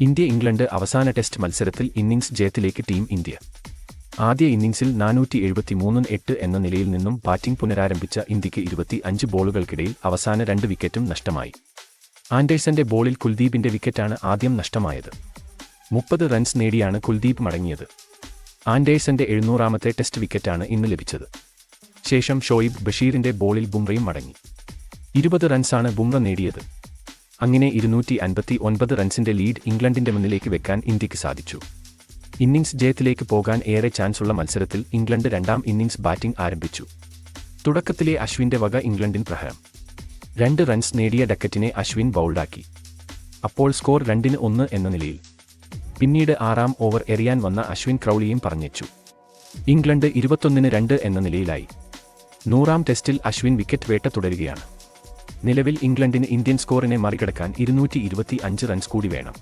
India England അവസാന test മത്സരത്തിൽ innings ജയത്തിലേക്ക് ടീം ഇന്ത്യ. ആദ്യ ഇന്നിംഗ്സിൽ നാനൂറ്റി എഴുപത്തിമൂന്ന് എട്ട് എന്ന നിലയിൽ നിന്നും ബാറ്റിംഗ് പുനരാരംഭിച്ച ഇന്ത്യയ്ക്ക് ഇരുപത്തി അഞ്ച് ബോളുകൾക്കിടയിൽ അവസാന രണ്ട് വിക്കറ്റും നഷ്ടമായി. ആൻഡേഴ്സന്റെ ബോളിൽ കുൽദീപിന്റെ വിക്കറ്റാണ് ആദ്യം നഷ്ടമായത്. മുപ്പത് റൺസ് നേടിയാണ് കുൽദീപ് മടങ്ങിയത്. ആൻഡേഴ്സന്റെ എഴുന്നൂറാമത്തെ ടെസ്റ്റ് വിക്കറ്റാണ് ഇന്ന് ലഭിച്ചത്. ശേഷം ഷോയിബ് ബഷീറിന്റെ ബോളിൽ ബുംറയും മടങ്ങി. ഇരുപത് റൺസാണ് ബുംറ നേടിയത്. അങ്ങനെ ഇരുന്നൂറ്റി അൻപത്തി ഒൻപത് റൺസിന്റെ ലീഡ് ഇംഗ്ലണ്ടിന്റെ മുന്നിലേക്ക് വെക്കാൻ ഇന്ത്യയ്ക്ക് സാധിച്ചു. ഇന്നിംഗ്സ് ജയത്തിലേക്ക് പോകാൻ ഏറെ ചാൻസുള്ള മത്സരത്തിൽ ഇംഗ്ലണ്ട് രണ്ടാം ഇന്നിംഗ്സ് ബാറ്റിംഗ് ആരംഭിച്ചു. തുടക്കത്തിലെ അശ്വിന്റെ വക ഇംഗ്ലണ്ടിൻ പ്രഹരം. രണ്ട് റൺസ് നേടിയ ഡക്കറ്റിനെ അശ്വിൻ ബൗൾഡാക്കി. അപ്പോൾ സ്കോർ രണ്ടിന് ഒന്ന് എന്ന നിലയിൽ. പിന്നീട് ആറാം ഓവർ എറിയാൻ വന്ന അശ്വിൻ ക്രൗളിയും പറഞ്ഞേച്ചു. ഇംഗ്ലണ്ട് ഇരുപത്തൊന്നിന് രണ്ട് എന്ന നിലയിലായി. നൂറാം ടെസ്റ്റിൽ അശ്വിൻ വിക്കറ്റ് വേട്ട തുടരുകയാണ്. നിലവിൽ ഇംഗ്ലണ്ടിന് ഇന്ത്യൻ സ്കോറിനെ മറികടക്കാൻ ഇരുന്നൂറ്റി റൺസ് കൂടി വേണം.